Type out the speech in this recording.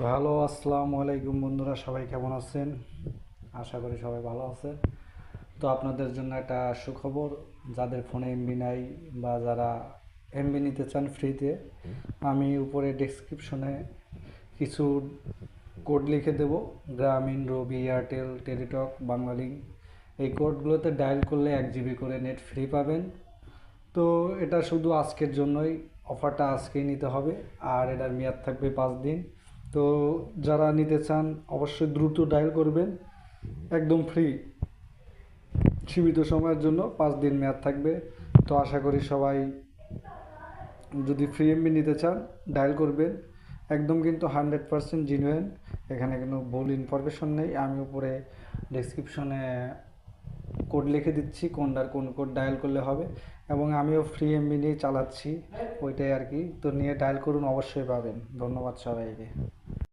তো হ্যালো আসসালামু আলাইকুম বন্ধুরা, সবাই কেমন আছেন? আশা করি সবাই ভালো আছেন। তো আপনাদের জন্য একটা সুখবর, যাদের ফোনে এমবি নাই বা যারা এমবি নিতে চান ফ্রিতে আমি উপরে ডেসক্রিপশনে কিছু কোড লিখে দেব। গ্রামীণ রবি এয়ারটেল টেলিটক বাংলালিঙ্ক এই কোডগুলোতে ডায়াল করলে এক জিবি করে নেট ফ্রি পাবেন। তো এটা শুধু আজকের জন্যই অফারটা আজকেই নিতে হবে। আর এটার মেয়াদ থাকবে পাঁচ দিন। তো যারা নিতে চান, অবশ্যই দ্রুত ডায়াল করবেন। একদম ফ্রি সীমিত সময়ের জন্য পাঁচ দিন মেয়াদ থাকবে। তো আশা করি সবাই যদি ফ্রি এমবি নিতে চান ডায়াল করবেন। একদম কিন্তু হান্ড্রেড পারসেন্ট জিনুয়েন এখানে কোনো ভুল ইনফরমেশন নেই। আমি উপরে ডেসক্রিপশনে কোড লিখে দিচ্ছি কোনটার কোন কোড ডায়াল করলে হবে। এবং আমিও ফ্রি এমবি নিয়ে চালাচ্ছি। ওইটাই আর কি। তো নিয়ে ডায়াল করুন, অবশ্যই পাবেন। ধন্যবাদ সবাইকে।